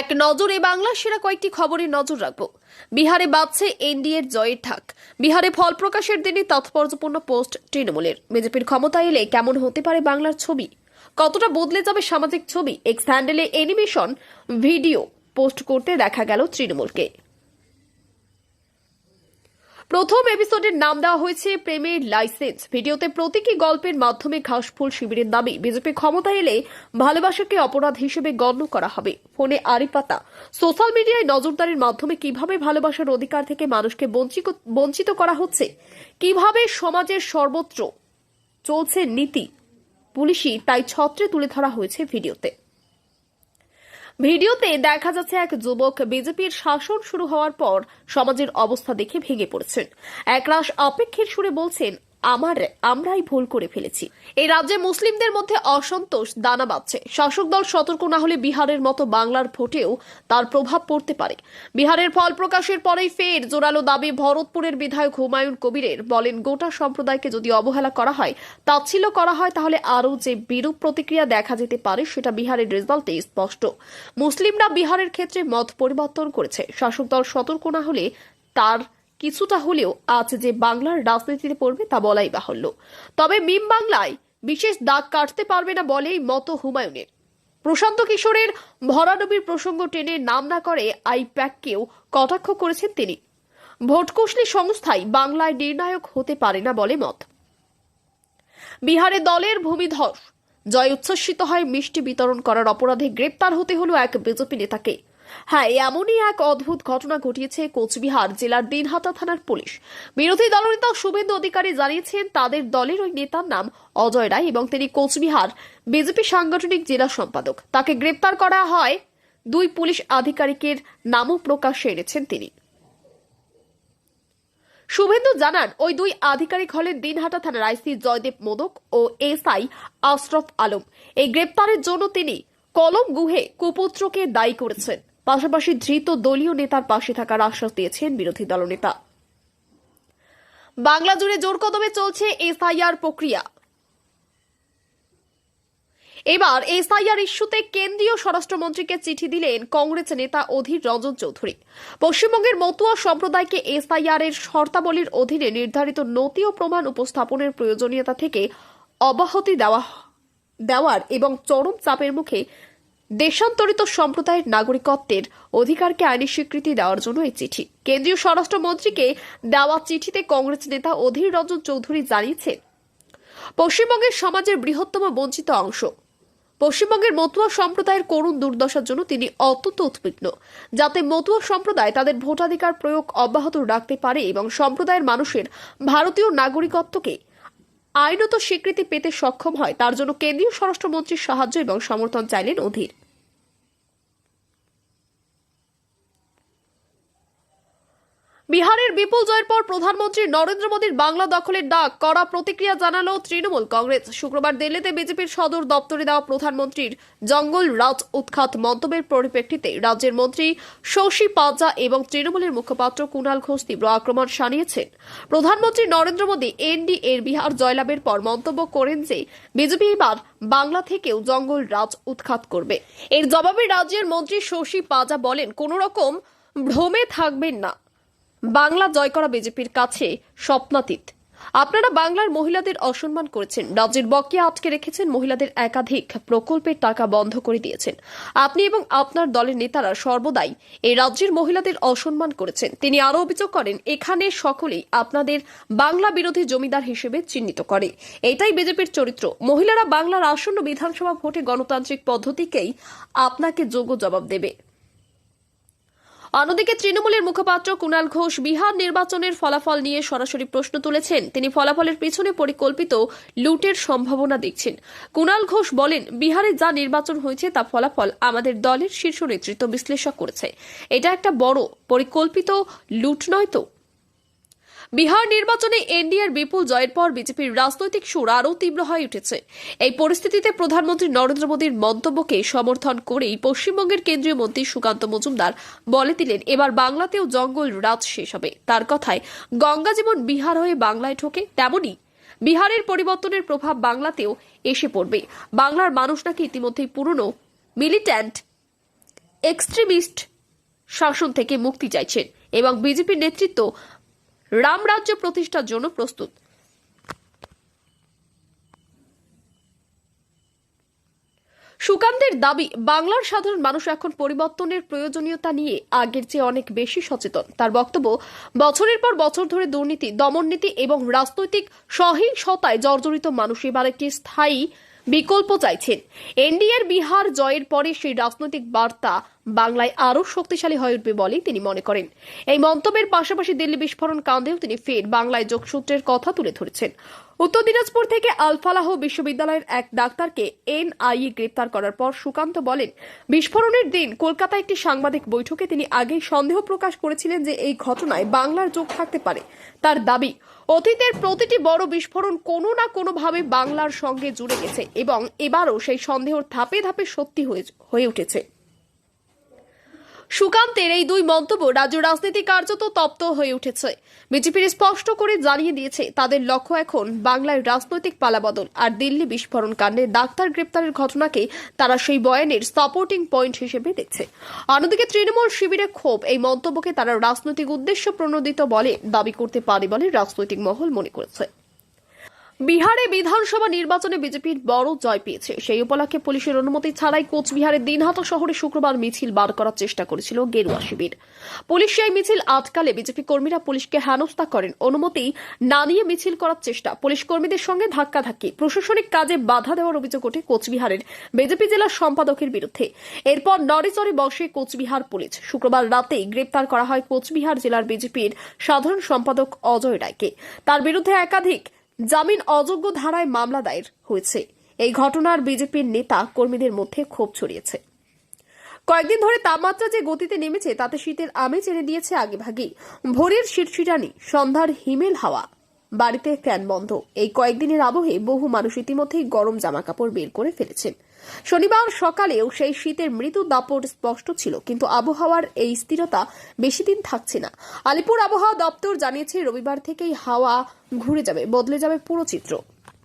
এক নজরে বাংলা সেরা কয়েকটি খবরে নজর রাখব। বিহারে বাজছে এনডিএর জয়ের ঠাক বিহারে ফল প্রকাশের দিনে তাৎপর্যপূর্ণ পোস্ট তৃণমূলের। বিজেপির ক্ষমতা এলে কেমন হতে পারে বাংলার ছবি? কতটা বদলে যাবে সামাজিক ছবি? এক্স হ্যান্ডেলে অ্যানিমেশন ভিডিও পোস্ট করতে দেখা গেল তৃণমূলকে। প্রথম এপিসোডের নাম দেওয়া হয়েছে প্রেমের লাইসেন্স ভিডিওতে প্রতীকী গল্পের মাধ্যমে ঘাসফুল শিবিরের দাবি, বিজেপি ক্ষমতা এলে ভালোবাসাকে অপরাধ হিসেবে গণ্য করা হবে। ফোনে আরিপাতা সোশ্যাল মিডিয়ায় নজরদারির মাধ্যমে কীভাবে ভালোবাসার অধিকার থেকে মানুষকে বঞ্চিত- করা হচ্ছে? কীভাবে সমাজের সর্বত্র চলছে নীতি? পুলিশই তাই ছত্রে তুলে ধরা হয়েছে ভিডিওতে। ভিডিওতে দেখা যাচ্ছে এক যুবক বিজেপির শাসন শুরু হওয়ার পর সমাজের অবস্থা দেখে ভেঙে পড়েছেন। একরাশ অপেক্ষের সুরে বলছেন আমার, আমরাই ভুল করে ফেলেছি। এই রাজ্যে মুসলিমদের মধ্যে অসন্তোষ, দানা বাঁধছে। শাসক দল সতর্ক না হলে বিহারের মতো বাংলার ভোটেও তার প্রভাব পড়তে পারে। বিহারের ফল প্রকাশের পরেই ফের জোরালো দাবি ভরতপুরের বিধায়ক হুমায়ুন কবিরের। বলেন, গোটা সম্প্রদায়কে যদি অবহেলা করা হয়, তাচ্ছিল্য করা হয়, তাহলে আরও যে বিরূপ প্রতিক্রিয়া দেখা যেতে পারে, সেটা বিহারের রেজাল্টে স্পষ্ট। মুসলিমরা বিহারের ক্ষেত্রে মত পরিবর্তন করেছে। শাসক দল সতর্ক না হলে তার কিছুটা হলেও আজ যে বাংলার রাজনীতিতে পড়বে তা বলাই বাহুল্য। তবে মিম বাংলায় বিশেষ দাগ কাটতে পারবে না বলেই মত হুমায়ুনের। প্রশান্ত কিশোরের ভরাডুবির প্রসঙ্গ টেনে নাম না করে আইপ্যাককেও কটাক্ষ করেছেন তিনি। ভোটকুশলী সংস্থায় বাংলায় নির্ণায়ক হতে পারে না বলে মত। বিহারে দলের ভূমিধস। জয় উচ্ছ্বসিত হয় মিষ্টি বিতরণ করার অপরাধে গ্রেপ্তার হতে হলো এক বিজেপি নেতাকে। হ্যাঁ এমনই এক অদ্ভুত ঘটনা ঘটিয়েছে কোচবিহার জেলার দিনহাটা থানার পুলিশ। বিরোধী দলনেতা শুভেন্দু অধিকারী জানিয়েছেন, তাদের দলের ওই নেতার নাম অজয় রায় এবং তিনি কোচবিহার বিজেপি সাংগঠনিক জেলা সম্পাদক। তাকে গ্রেপ্তার করা হয়, দুই পুলিশ আধিকারিকের নামও প্রকাশ্যে এনেছেন তিনি। শুভেন্দু জানান, ওই দুই আধিকারিক হলেন দিনহাটা থানার আইসি জয়দেব মোদক ও এসআই আশরফ আলম। এই গ্রেপ্তারের জন্য তিনি কলম গুহে কুপুত্রকে দায়ী করেছেন। পাশাপাশি ধৃত দলীয় নেতার পাশে থাকার আশ্বাস দিয়েছেন বিরোধী দলনেতা বাংলা জুড়ে জোর কদমে চলছে এসআইআর প্রক্রিয়া। এবার এসআইআর ইস্যুতে কেন্দ্রীয় স্বরাষ্ট্রমন্ত্রীকে চিঠি দিলেন কংগ্রেস নেতা অধীর রঞ্জন চৌধুরী। পশ্চিমবঙ্গের মতুয়া সম্প্রদায়কে এসআইআর এর শর্তাবলীর অধীনে নির্ধারিত নথি ও প্রমাণ উপস্থাপনের প্রয়োজনীয়তা থেকে অব্যাহতি দেওয়া দেওয়ার এবং চরম চাপের মুখে দেশান্তরিত সম্প্রদায়ের নাগরিকত্বের অধিকারকে আইনি স্বীকৃতি দেওয়ার জন্য এই চিঠি। কেন্দ্রীয় স্বরাষ্ট্রমন্ত্রীকে দেওয়া চিঠিতে কংগ্রেস নেতা অধীর রঞ্জন চৌধুরী জানিয়েছেন, পশ্চিমবঙ্গের সমাজের বৃহত্তম বঞ্চিত অংশ। পশ্চিমবঙ্গের মতুয়া সম্প্রদায়ের করুণ দুর্দশার জন্য তিনি অত্যন্ত উদ্বিগ্ন, যাতে মতুয়া সম্প্রদায় তাদের ভোটাধিকার প্রয়োগ অব্যাহত রাখতে পারে এবং সম্প্রদায়ের মানুষের ভারতীয় নাগরিকত্বকে আইনত স্বীকৃতি পেতে সক্ষম হয় তার জন্য কেন্দ্রীয় স্বরাষ্ট্রমন্ত্রীর সাহায্য এবং সমর্থন চাইলেন অধীর। বিহারের বিপুল জয়ের পর প্রধানমন্ত্রী নরেন্দ্র মোদীর বাংলা দখলের ডাক কড়া প্রতিক্রিয়া জানালো তৃণমূল কংগ্রেস। শুক্রবার দিল্লিতে বিজেপির সদর দপ্তরে দেওয়া প্রধানমন্ত্রীর জঙ্গল রাজ উৎখাত মন্তব্যের পরিপ্রেক্ষিতে রাজ্যের মন্ত্রী শশী পাজা এবং তৃণমূলের মুখপাত্র কুণাল ঘোষ তীব্র আক্রমণ শানিয়েছেন। প্রধানমন্ত্রী নরেন্দ্র মোদী এনডি এর বিহার জয়লাভের পর মন্তব্য করেন যে, বিজেপি এবার বাংলা থেকেও জঙ্গল রাজ উৎখাত করবে। এর জবাবে রাজ্যের মন্ত্রী শশী পাজা বলেন, কোন রকম ভ্রমে থাকবেন না। বাংলা জয় করা বিজেপির কাছে স্বপ্নাতীত। আপনারা বাংলার মহিলাদের অসম্মান করেছেন। রাজ্যের বকেয়া আটকে রেখেছেন মহিলাদের একাধিক প্রকল্পের টাকা বন্ধ করে দিয়েছেন। আপনি এবং আপনার দলের নেতারা সর্বদাই এই রাজ্যের মহিলাদের অসম্মান করেছেন। তিনি আরও অভিযোগ করেন, এখানে সকলেই আপনাদের বাংলা বিরোধী জমিদার হিসেবে চিহ্নিত করে। এটাই বিজেপির চরিত্র। মহিলারা বাংলার আসন্ন বিধানসভা ভোটে গণতান্ত্রিক পদ্ধতিকেই আপনাকে যোগ্য জবাব দেবে। অন্যদিকে তৃণমূলের মুখপাত্র কুণাল ঘোষ বিহার নির্বাচনের ফলাফল নিয়ে সরাসরি প্রশ্ন তুলেছেন। তিনি ফলাফলের পিছনে পরিকল্পিত লুটের সম্ভাবনা দেখছেন। কুণাল ঘোষ বলেন, বিহারে যা নির্বাচন হয়েছে তা ফলাফল আমাদের দলের শীর্ষ নেতৃত্ব বিশ্লেষক করেছে। এটা একটা বড় পরিকল্পিত লুট নয় তো? বিহার নির্বাচনে এনডিএর বিপুল জয়ের পর বিজেপির রাজনৈতিক সুর আরও তীব্র হয়ে উঠেছে। এই পরিস্থিতিতে প্রধানমন্ত্রী নরেন্দ্র মোদীর মন্তব্যকে সমর্থন করেই পশ্চিমবঙ্গের কেন্দ্রীয় মন্ত্রী সুকান্ত মজুমদার বলে দিলেন, এবার বাংলাতেও জঙ্গল রাজ শেষ হবে। তার কথায়, গঙ্গা যেমন বিহার হয়ে বাংলায় ঠোকে তেমনই বিহারের পরিবর্তনের প্রভাব বাংলাতেও এসে পড়বে। বাংলার মানুষ নাকি ইতিমধ্যেই পুরনো মিলিট্যান্ট এক্সট্রিমিস্ট শাসন থেকে মুক্তি চাইছেন এবং বিজেপির নেতৃত্ব রামরাজ্য প্রতিষ্ঠার জন্য প্রস্তুত। সুকান্তের দাবি, বাংলার সাধারণ মানুষ এখন পরিবর্তনের প্রয়োজনীয়তা নিয়ে আগের চেয়ে অনেক বেশি সচেতন। তার বক্তব্য, বছরের পর বছর ধরে দুর্নীতি, দমননীতি এবং রাজনৈতিক সহিংসতায় জর্জরিত মানুষ এবার একটি স্থায়ী বিকল্প চাইছেন। এনডিএর বিহার জয়ের পরে সেই রাজনৈতিক বার্তা বাংলায় আরও শক্তিশালী হয়ে উঠবে বলে তিনি মনে করেন। এই মন্তব্যের পাশাপাশি দিল্লি বিস্ফোরণ কাণ্ডেও তিনি ফের বাংলায় যোগসূত্রের কথা তুলে ধরেছেন। উত্তর দিনাজপুর থেকে আলফালাহ বিশ্ববিদ্যালয়ের এক ডাক্তারকে এনআইএ গ্রেপ্তার করার পর সুকান্ত বলেন, বিস্ফোরণের দিন কলকাতায় একটি সাংবাদিক বৈঠকে তিনি আগেই সন্দেহ প্রকাশ করেছিলেন যে এই ঘটনায় বাংলার যোগ থাকতে পারে। তার দাবি অতীতের প্রতিটি বড় বিস্ফোরণ কোনো না কোনোভাবে বাংলার সঙ্গে জুড়ে গেছে এবং এবারও সেই সন্দেহ ধাপে ধাপে সত্যি হয়ে- হয়ে উঠেছে। সুকান্তের এই দুই মন্তব্য রাজ্য রাজনীতি কার্যত তপ্ত হয়ে উঠেছে। বিজেপির স্পষ্ট করে জানিয়ে দিয়েছে, তাদের লক্ষ্য এখন বাংলায় রাজনৈতিক পালাবদল আর দিল্লি বিস্ফোরণ কাণ্ডে ডাক্তার গ্রেপ্তারের ঘটনাকে তারা সেই বয়ানের সাপোর্টিং পয়েন্ট হিসেবে দেখছে। অন্যদিকে তৃণমূল শিবিরে ক্ষোভ, এই মন্তব্যকে তারা রাজনৈতিক উদ্দেশ্য প্রণোদিত বলে দাবি করতে পারে বলে রাজনৈতিক মহল মনে করেছে। বিহারে বিধানসভা নির্বাচনে বিজেপির বড় জয় পেয়েছে। সেই উপলক্ষে পুলিশের অনুমতি ছাড়াই কোচবিহারের দিনহাটা শহরে শুক্রবার মিছিল বার করার চেষ্টা করেছিল গেরুয়া শিবির। পুলিশ সেই মিছিল আটকালে বিজেপি কর্মীরা পুলিশকে হেনস্থা করেন। অনুমতি না নিয়ে মিছিল করার চেষ্টা পুলিশ কর্মীদের সঙ্গে ধাক্কাধাক্কি। প্রশাসনিক কাজে বাধা দেওয়ার অভিযোগ ওঠে কোচবিহারের বিজেপি জেলা সম্পাদকের বিরুদ্ধে। এরপর নড়েচড়ে বসে কোচবিহার পুলিশ। শুক্রবার রাতেই গ্রেপ্তার করা হয় কোচবিহার জেলার বিজেপির সাধারণ সম্পাদক অজয় রায়কে। তার বিরুদ্ধে একাধিক জামিন অযোগ্য ধারায় মামলা দায়ের হয়েছে। এই ঘটনার বিজেপির নেতা কর্মীদের মধ্যে ক্ষোভ ছড়িয়েছে। কয়েকদিন ধরে তাপমাত্রা যে গতিতে নেমেছে, তাতে শীতের আমেজ এনে দিয়েছে আগেভাগেই। ভোরের শিরশিরানি, সন্ধ্যার হিমেল হাওয়া। বাড়িতে ফ্যান বন্ধ। এই কয়েকদিনের আবহে বহু মানুষ ইতিমধ্যেই গরম জামা কাপড় বের করে ফেলেছেন। শনিবার সকালেও সেই শীতের মৃদু দাপট স্পষ্ট ছিল, কিন্তু আবহাওয়ার এই স্থিরতা বেশি দিন থাকছে না। আলিপুর আবহাওয়া দপ্তর জানিয়েছে, রবিবার থেকেই হাওয়া ঘুরে যাবে, বদলে যাবে পুরো চিত্র।